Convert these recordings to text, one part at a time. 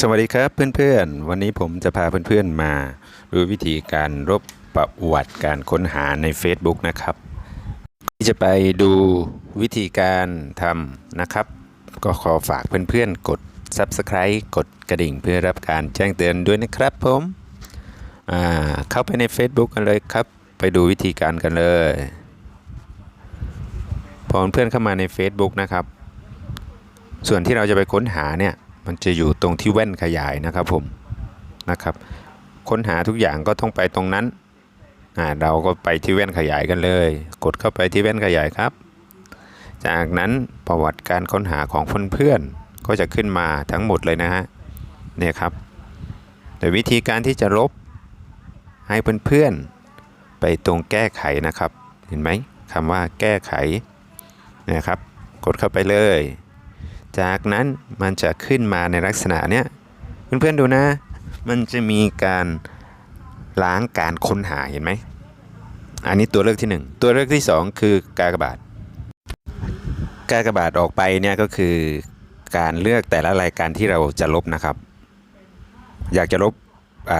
สวัสดีครับเพื่อนๆ วันนี้ผมจะพาเพื่อนๆมาดูวิธีการรบประวัติการค้นหาใน Facebook นะครับที่จะไปดูวิธีการทำนะครับ ก็ขอฝากเพื่อนๆ กด Subscribe กดกระดิ่งเพื่อรับการแจ้งเตือนด้วยนะครับผมเข้าไปใน Facebook กันเลยครับ ไปดูวิธีการกันเลยพอเพื่อนเข้ามาใน Facebook นะครับ ส่วนที่เราจะไปค้นหาเนี่ย มันจะอยู่ตรงที่แว่นขยายนะครับผมนะครับค้นหาทุกอย่างก็ต้องไปตรงนั้นอ่าเราก็ไปที่แว่นขยายกันเลย กดเข้าไปที่แว่นขยายครับ จากนั้นประวัติการค้นหาของเพื่อนๆก็จะขึ้นมาทั้งหมดเลยนะฮะเนี่ยครับแต่วิธีการที่จะลบให้เพื่อนๆไปตรงแก้ไขนะครับ เห็นไหมคำว่าแก้ไขเนะครับ กดเข้าไปเลย จากนั้นมันจะขึ้นมาในลักษณะเนี้ยเพื่อนๆดูนะ มันจะมีการล้างการค้นหาเห็นไหม อันนี้ตัวเลือกที่ 1 ตัวเลือกที่ 2 คือกากบาท กากบาทออกไปเนี่ยก็คือการเลือกแต่ละรายการที่เราจะลบนะครับ อยากจะลบ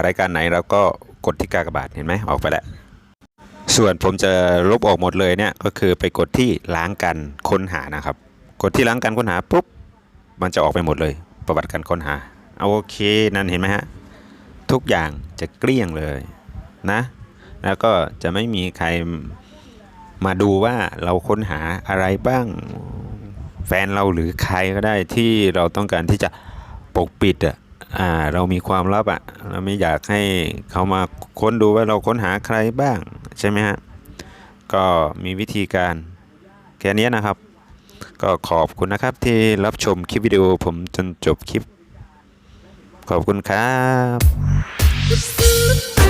รายการไหนเราก็กดที่กากบาทเห็นไหมออกไปแล้วส่วนผมจะลบออกหมดเลยเนี่ยก็คือไปกดที่ล้างการค้นหานะครับ กดที่ล้างการค้นหาปุ๊บ มันจะออกไปหมดเลย ประวัติการค้นหาเอาโอเคนั่นเห็นไหมฮะ ทุกอย่างจะเกลี้ยงเลยนะ แล้วก็จะไม่มีใครมาดูว่าเราค้นหาอะไรบ้าง แฟนเราหรือใครก็ได้ที่เราต้องการที่จะปกปิดอะอ่าเรามีความลับอะเราไม่อยากให้เขามาค้นดูว่าเราค้นหาใครบ้างใช่ไหมฮะก็มีวิธีการแค่นี้นะครับ ก็ขอบคุณนะครับที่รับชมคลิปวิดีโอผมจนจบคลิป ขอบคุณครับ